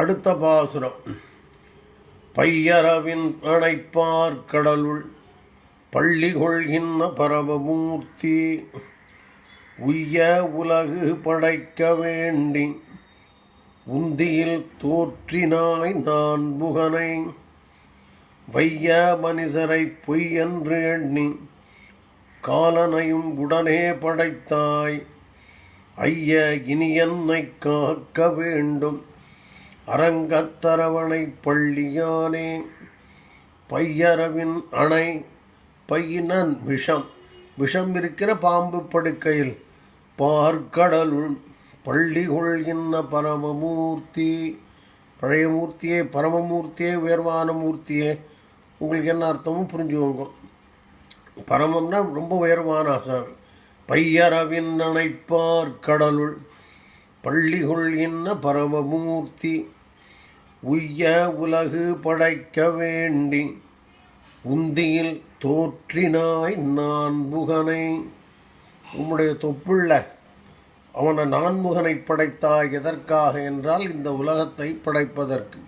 அடுத்த பாசுரம். பையரவின் அணைப்பார் கடலுள் பள்ளி கொள்கின்ற பரமமூர்த்தி உய்ய உலகு படைக்க வேண்டி உந்தியில் தோற்றினாய் நான் புகனை வைய மனிதரை பொய் என்று எண்ணி காலனையும் உடனே படைத்தாய் ஐய இனி என்னை காக்க வேண்டும். அரங்கத்தரவணை பள்ளியானே பையரவின் அணை பையினன் விஷம். விஷம் இருக்கிற பாம்பு படுக்கையில் பார்க்கடலுள் பள்ளி கொள்கின்ற பரமமூர்த்தி. பழைய மூர்த்தியே பரமமூர்த்தியே உயர்வான மூர்த்தியே. உங்களுக்கு என்ன அர்த்தமும் புரிஞ்சுக்கோங்க. பரமம்னா ரொம்ப உயர்வான அர்த்தம் பையரவின் நினைப்பார் கடலுள் பள்ளி கொள்கின்ற பரமமூர்த்தி. உய்ய உலகு படைக்க வேண்டி உந்தியில் தோற்றினாய் நான்முகனை. உம்முடைய தொப்புள்ள அவனை நான்முகனை படைத்தாய் எதற்காக என்றால் இந்த உலகத்தை படைப்பதற்கு.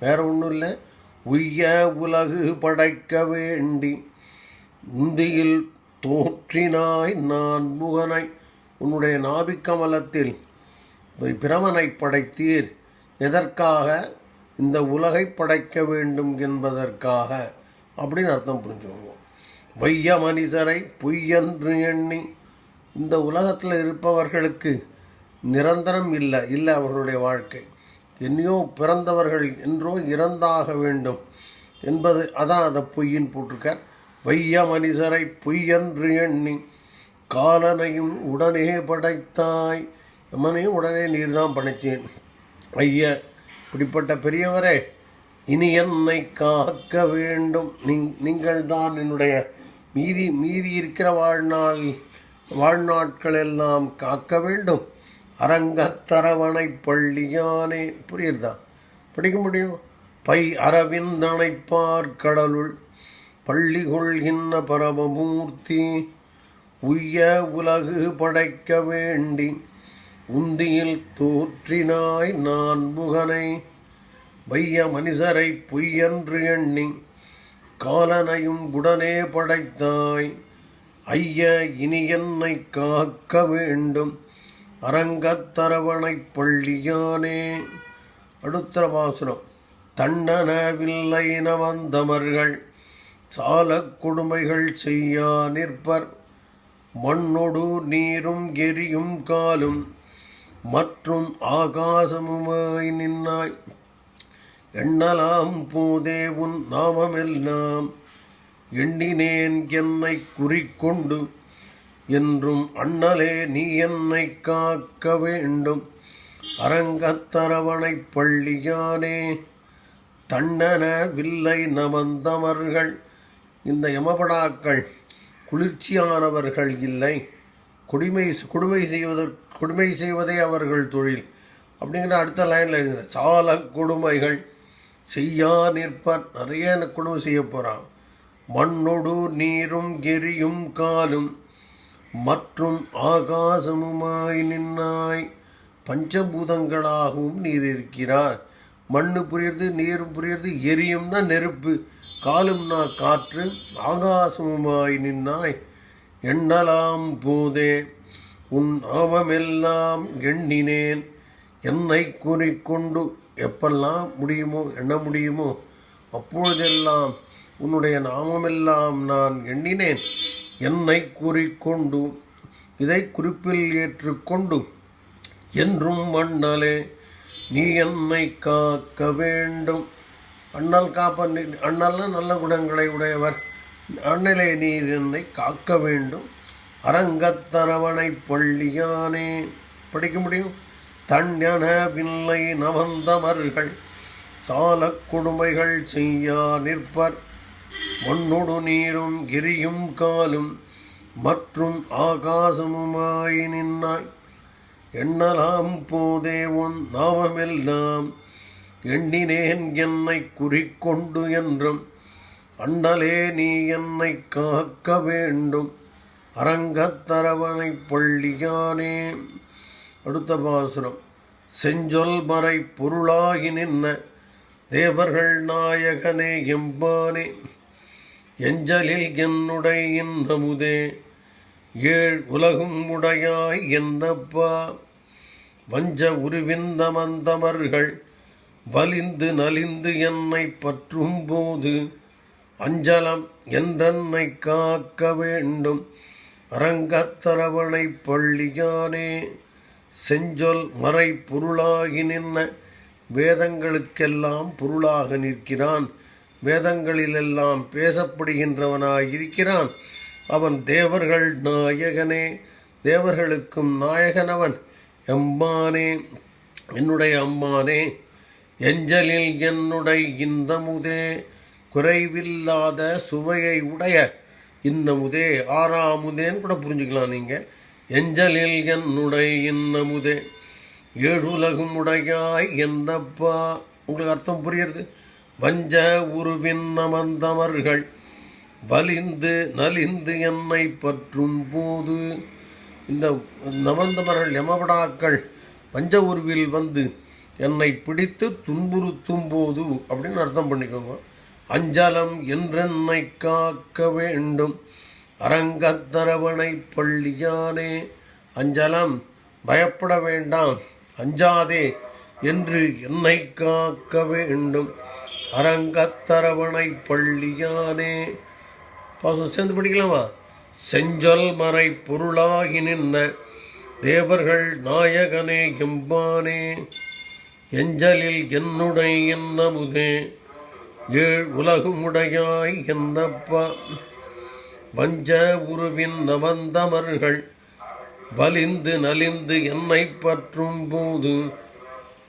வேற ஒன்றும் இல்லை. உய்ய உலகு படைக்க வேண்டி உந்தியில் தோற்றினாய் நான்முகனை. உன்னுடைய நாபிக்கமலத்தில் பிரமனை படைத்தீர். எதற்காக? இந்த உலகை படைக்க வேண்டும் என்பதற்காக அப்படின்னு அர்த்தம் புரிஞ்சுக்கோங்க. வைய மனிதரை பொய்யன்று எண்ணி இந்த உலகத்தில் இருப்பவர்களுக்கு நிரந்தரம் இல்லை இல்லை அவர்களுடைய வாழ்க்கை. என்னையோ பிறந்தவர்கள் என்றோ இறந்தாக வேண்டும் என்பது அதான் அதை பொய்யின் போட்டிருக்கார். வைய மனிதரை பொய்யன்று எண்ணி காலனையும் உடனே படைத்தாய். எம்மனையும் உடனே நீர் தான் படைத்தேன். ஐய இப்படிப்பட்ட பெரியவரே இனி என்னை காக்க வேண்டும். நீங்கள் தான் என்னுடைய மீதி மீதி இருக்கிற வாழ்நாள் வாழ்நாட்கள் எல்லாம் காக்க வேண்டும். அரங்கத்தரவணை பள்ளியானே. புரியுதா படிக்க முடியும்? பை அரவிந்தணைப்பார் கடலுள் பள்ளி கொள்கின்ற பரமமூர்த்தி உய்ய உலகு படைக்க வேண்டி உந்தியில் தோற்றினாய் நான் புகனை வைய மனிதரை பொய்யென்று எண்ணி காலனையும் உடனே படைத்தாய். ஐய இனி என்னை காக்க வேண்டும்? அரங்கத்தரவணை பள்ளியானே. அடுத்த பாசுரம் தன்னனவில்லை நவந்தமர்கள் சாலக் கொடுமைகள் செய்யா நிற்பர். மண்ணொடு நீரும் எரியும் காலும் மற்றும் ஆகாசமுமாய் நின்னாய். எண்ணலாம் போதே உன் நாமமெல்லாம். எண்ணினேன் என்னை குறிக்கொண்டு என்றும் அண்ணலே நீ என்னை காக்க வேண்டும். அரங்கத்தரவணை பள்ளியானே தன்னன வில்லை நமந்தமர்கள். இந்த யமபடாக்கள் குளிர்ச்சியானவர்கள் இல்லை. குடிமை கொடுமை செய்வதற்கு கொடுமை செய்வதே அவர்கள் தொழில். அப்படிங்கிற அடுத்த லைனில் எழுதுகிற சால கொடுமைகள் செய்யா நிற்பர். நிறைய கொடுமை செய்ய போகிறான் மண்ணொடு நீரும் எரியும் காலும் மற்றும் ஆகாசமுமாய் நின்னாய். பஞ்சபூதங்களாகவும் நீர் இருக்கிறார். மண்ணு புரியுறது நீரும் புரியுறது எரியும்னா நெருப்பு காலும்னா காற்று ஆகாசமுமாய் நின்னாய். எண்ணலாம் போதே உன் நாமமெல்லாம் எண்ணினேன். என்னை கூறிக்கொண்டு எப்பெல்லாம் முடியுமோ எண்ண முடியுமோ அப்பொழுதெல்லாம் உன்னுடைய நாமமெல்லாம் நான் எண்ணினேன். என்னை கூறிக்கொண்டு இதை குறிப்பில் ஏற்றுக்கொண்டு என்றும் மண்ணலே நீ என்னை காக்க வேண்டும். அண்ணல் காப்ப அண்ணல்னா நல்ல குணங்களை உடையவர். அண்ணலே நீர் என்னை காக்க வேண்டும். அரங்கத்தரவணை பள்ளியானே. படிக்க முடியும். தண்ணன வில்லை நவந்தமர்கள். சால கொடுமைகள் செய்யா நிற்பர். மண்ணொடு நீரும் கிரியும் காலும் மற்றும் ஆகாசமுமாய் நின்னாய். எண்ணலாம் போதே உன் நாவமெல்லாம். எண்ணினேன் என்னை குறிக்கொண்டு என்றும் அண்ணலே நீ என்னை காக்க வேண்டும். அரங்கத்தரவணை பள்ளியானே. அடுத்த பாசுரம். செஞ்சொல் மறை பொருளாகி நின்ன. தேவர்கள் நாயகனே எம்பானே. எஞ்சலில் என்னுடைய இன்னமுதே ஏழ் உலகும் உடையாய் என்னப்பா. வஞ்ச உருவின் நமந்தமர்கள் வலிந்து நலிந்து என்னை பற்றும் போது அஞ்சலம் என்றன்னை காக்க வேண்டும். அரங்கத்தரவணை பள்ளியானே செஞ்சொல் மறை பொருளாகி நின்ன. வேதங்களுக்கெல்லாம் பொருளாக நிற்கிறான். வேதங்களிலெல்லாம் பேசப்படுகின்றவனாயிருக்கிறான். அவன் தேவர்கள் நாயகனே தேவர்களுக்கும் நாயகனவன். எம்மானே என்னுடைய அம்மானே எஞ்சலில் என்னுடைய இந்தமுதே குறைவில்லாத சுவையை உடைய இன்னமுதே ஆறாமுதேன்னு கூட புரிஞ்சுக்கலாம் நீங்கள் எஞ்சலில் என்னுடைய இன்னமுதே ஏழுலகும் உடையாய் என்னப்பா? உங்களுக்கு அர்த்தம் புரியுறது? வஞ்ச உருவின் அமர்ந்தவர்கள் வலிந்து நலிந்து என்னை பற்றும் போது. இந்த நமந்தவர்கள் எமபடாக்கள் வஞ்ச உருவில் வந்து என்னை பிடித்து துன்புறுத்தும் போது அப்படின்னு அர்த்தம் பண்ணிக்கோங்க. அஞ்சலம் என்றென்னை காக்க வேண்டும். அரங்கத்தரவணை பள்ளியானே அஞ்சலம் பயப்பட வேண்டாம். அஞ்சாதே என்று என்னை காக்க வேண்டும். அரங்கத்தரவணை பள்ளியானே. பாசம் சேர்ந்து படிக்கலாமா? செஞ்சொல் மறை பொருளாகி நின்ன தேவர்கள் நாயகனே எம்பானே. எஞ்சலில் என்னுடைய என்னமுதே ஏழ் உலகுமுடையாய் என்னப்பா? வஞ்ச உருவின் நவந்தமர்கள் வலிந்து நலிந்து என்னை பற்றும் போது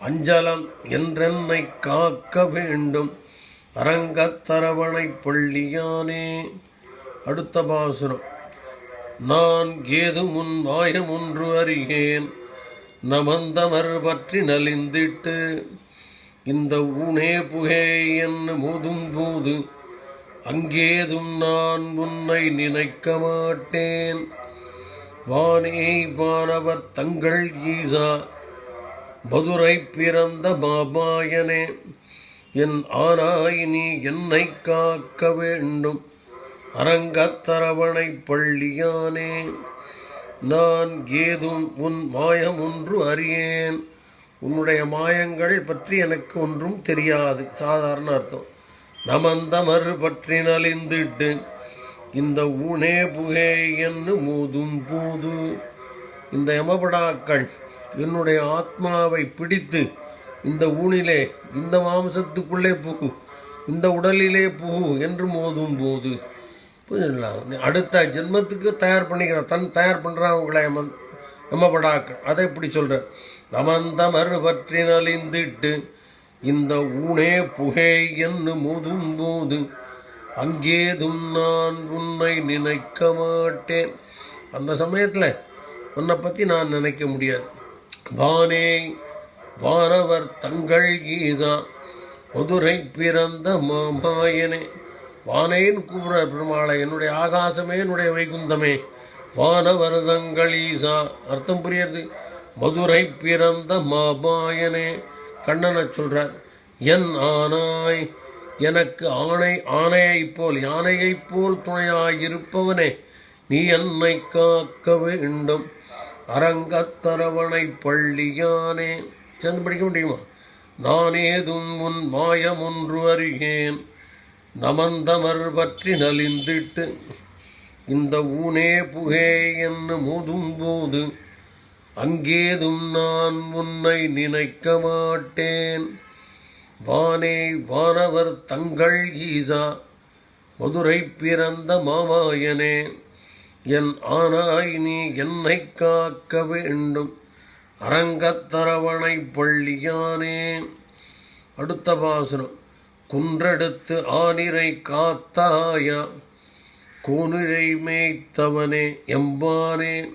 அஞ்சலம் என்றென்னை காக்க வேண்டும். அரங்கத்தரவணை பள்ளியானே. அடுத்த பாசுரம். நான் ஏது முன் மாயம் ஒன்று அறியேன் நமந்தமர் பற்றி நலிந்திட்டு இந்த ஊனே புகே என்று மோதும் போது அங்கேதும் நான் உன்னை நினைக்க மாட்டேன். வானே வானவர் தங்கள் ஈசா மதுரை பிறந்த பாபாயனே என் ஆனாய் நீ என்னை காக்க வேண்டும். அரங்கத்தரவணை பள்ளியானே நான் ஏதும் உன் மாயம் ஒன்று அறியேன். உன்னுடைய மாயங்கள் பற்றி எனக்கு ஒன்றும் தெரியாது. சாதாரண அர்த்தம். நமந்தமர் பற்றி நலிந்திட்டு இந்த ஊனே புகே என்று மோதும் பூது இந்த யமபடாக்கள் என்னுடைய ஆத்மாவை பிடித்து இந்த ஊனிலே இந்த மாம்சத்துக்குள்ளே புகு இந்த உடலிலே புகு என்று மோதும் போது புரியுதுங்களா அடுத்த ஜென்மத்துக்கு தயார் பண்ணிக்கிறான் தன் தயார் பண்ணுறான் உங்களை யமன். யமபடாக்கள் அதை இப்படி சொல்கிறார் நமந்தமர் பற்றி நலிந்திட்டு இந்த ஊனே புகை என்று முதும்போது அங்கேதும் நான் உன்னை நினைக்க மாட்டேன். அந்த சமயத்தில் உன்னை பற்றி நான் நினைக்க முடியாது. வானே வானவர் தங்கள் கீதா மதுரை பிறந்த மாமாயனே. வானேன்னு கூப்பிடுற பெருமாளை. என்னுடைய ஆகாசமே என்னுடைய வைகுந்தமே. வானவரதங்கள் ஈசா. அர்த்தம் புரியுறது மதுரை பிறந்த மாபாயனே கண்ணனை சொல்கிறார் என் ஆனாய் எனக்கு ஆணை ஆணையைப் போல் யானையைப் போல் துணையாயிருப்பவனே நீ என்னை காக்க வேண்டும். அரங்கத்தரவணை பள்ளியானே. சேர்ந்து படிக்க முடியுமா? நான் ஏதும் உன் மாயம் ஒன்று அறியேன். நமந்தமர் பற்றி நலிந்திட்டு இந்த ஊனே புகே என்று மோதும்போது அங்கேதும் நான் உன்னை நினைக்க மாட்டேன். வானே வானவர் தங்கள் ஈசா மதுரை பிறந்த மாமாயனே. என் ஆனாய் நீ என்னை காக்க வேண்டும் அரங்கத்தரவணை பள்ளியானே. அடுத்த பாசனம் குன்றெடுத்து ஆனிரை காத்தாயா? கோனிரை மேய்த்தவனே எம்பானே.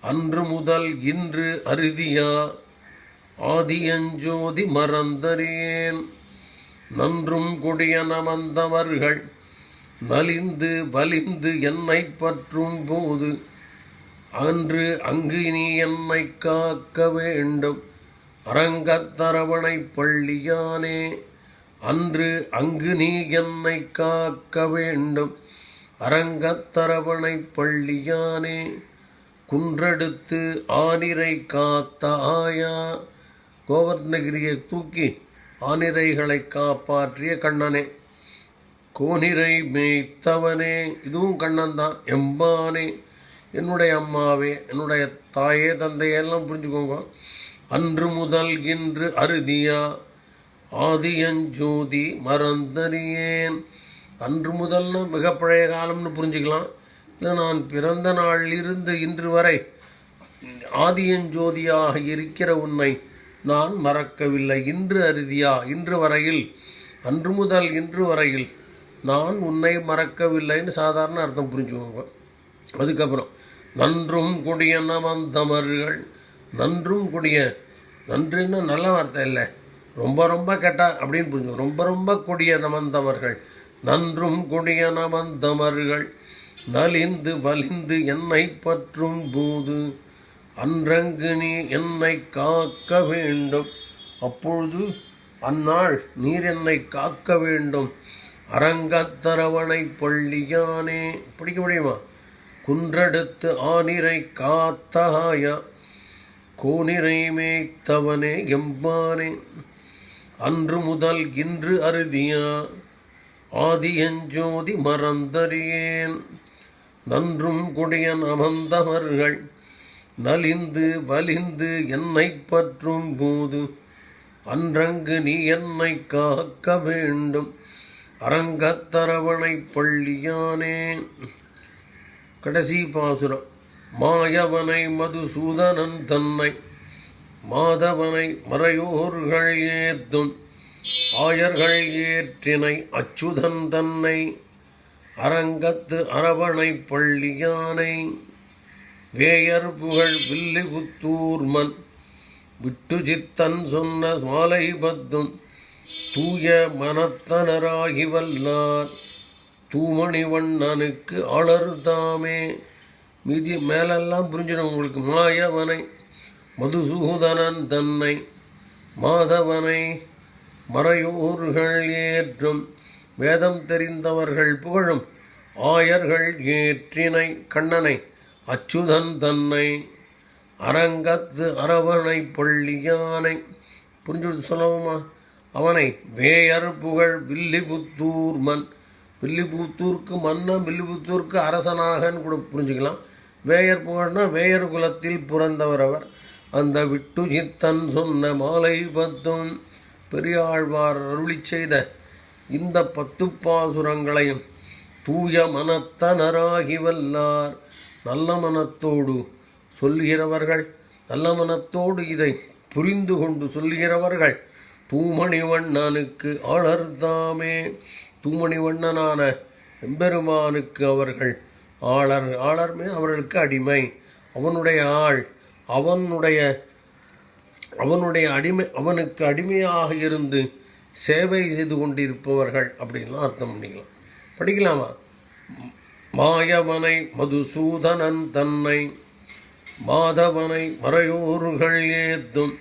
அன்று முதல் இன்று அறுதியா ஆதியஞ்சோதி மறந்தறியேன். நன்றும் கொடிய நமந்தவர்கள் நலிந்து வலிந்து என்னை பற்றும் போது அன்று அங்கு நீ என்னை காக்க வேண்டும். அரங்கத்தரவணை பள்ளியானே அன்று அங்கு நீ என்னை காக்க வேண்டும். அரங்கத்தரவணை பள்ளியானே குன்றெடுத்து ஆனிரை காத்த ஆயா. கோவர்ணகிரியை தூக்கி ஆனிரைகளை காப்பாற்றிய கண்ணனே கோனிரை மேய்த்தவனே இதுவும் கண்ணன் தான் எம்பானே என்னுடைய அம்மாவே என்னுடைய தாயே தந்தையெல்லாம் புரிஞ்சுக்கோங்க. அன்று முதல் இன்று அறுதியா ஆதியஞ்சோதி மறந்தறியேன். அன்று முதல்னா மிக பழைய காலம்னு புரிஞ்சுக்கலாம். இல்லை நான் பிறந்த நாளிலிருந்து இன்று வரை ஆதியஞ்சோதியாக இருக்கிற உன்னை நான் மறக்கவில்லை. இன்று அறுதியா இன்று வரையில். அன்று முதல் இன்று வரையில் நான் உன்னை மறக்கவில்லைன்னு சாதாரண அர்த்தம் புரிஞ்சுக்கோங்க. அதுக்கப்புறம் நன்றும் கொடிய நமந்தமர்கள் நன்றும் கொடிய நன்றுன்னா நல்ல வார்த்தை இல்லை. ரொம்ப ரொம்ப கெட்டா அப்படின்னு புரிஞ்சுக்கோ ரொம்ப ரொம்ப கொடிய நமந்தமர்கள் நன்றும் குடியனமந்தமர்கள் நலிந்து வலிந்து என்னை பற்றும் போது அன்றங்கு நீ என்னை காக்க வேண்டும். அப்பொழுது அந்நாள் நீர் என்னை காக்க வேண்டும். அரங்கத்தரவணை பள்ளியானே பிடிக்க முடியுமா? குன்றெடுத்து ஆனிரை காத்தகாயா கோனிரை மேய்த்தவனே எம்பானே அன்று முதல் இன்று அறுதியா ஆதியஞ்சோதி மறந்தறியேன். நன்றும் குடியன் அமர்ந்தவர்கள் நலிந்து வலிந்து என்னை பற்றும் போது அன்றங்கு நீ என்னை காக்க வேண்டும். அரங்கத்தரவணை பள்ளியானே. கடைசி பாசுரம். மாயவனை மதுசூதனன் தன்னை மாதவனை மறையோர்கள் ஏத்தும். ஆயர்கள் ஏற்றினை அச்சுதன் தன்னை அரங்கத்து அரவணை பள்ளியானை வேயர் புகழ் வில்லிபுத்தூர்மன் விட்டு சித்தன் சொன்ன மாலை பத்தும் தூய மனத்தனராகி வல்லார். தூமணிவண்ணனுக்கு ஆளர் தாமே. மீதி மேலெல்லாம் புரிஞ்சிடும் உங்களுக்கு. மாயவனை மதுசூதனன் தன்னை மாதவனை மறையோர்கள் ஏற்றும் வேதம் தெரிந்தவர்கள் புகழும் ஆயர்கள் ஏற்றினை கண்ணனை அச்சுதன் தன்னை அரங்கத்து அரவணை பள்ளியானை. புரிஞ்சு சொல்லவுமா? அவனை வேயர் புகழ் வில்லிபுத்தூர் மன் வில்லிபுத்தூருக்கு மன்னன் வில்லிபுத்தூருக்கு அரசனாகன்னு கூட புரிஞ்சுக்கலாம். வேயர் புகழ்னா வேயர் குலத்தில் பிறந்தவர் அவர். அந்த விட்டு சித்தன் சொன்ன மாலை பத்தும் பெரியாழ்வார் அருளி செய்த இந்த பத்து பாசுரங்களையும் தூய மனத்தனராகி வல்லார். நல்ல மனத்தோடு சொல்கிறவர்கள் நல்ல மனத்தோடு இதை புரிந்து கொண்டு சொல்லுகிறவர்கள் தூமணிவண்ணனுக்கு ஆளர்தாமே. தூமணிவண்ணனான எம்பெருமானுக்கு அவர்கள் ஆளர் ஆளர்மே அவர்களுக்கு அடிமை. அவனுடைய ஆள் அவனுடைய அவனுடைய அடிமை அவனுக்கு அடிமையாக இருந்து சேவை செய்து கொண்டிருப்பவர்கள் அப்படின்லாம் அர்த்தம் பண்ணிக்கலாம். படிக்கலாமா? மாயவனை மதுசூதனன் தன்னை மாதவனை மறையோர்கள் ஏத்தும்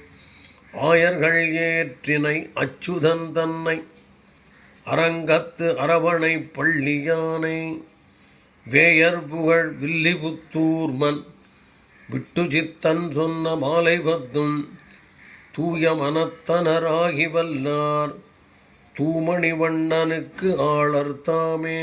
ஆயர்கள் ஏற்றினை அச்சுதன் தன்னை அரங்கத்து அரவணை பள்ளியானை வேயர் புகழ் வில்லிபுத்தூர்மன் விட்டு சித்தன் சொன்ன மாலை பத்தும் தூய மனத்தனராகி வல்லார் தூமணிவண்ணனுக்கு ஆளர் தாமே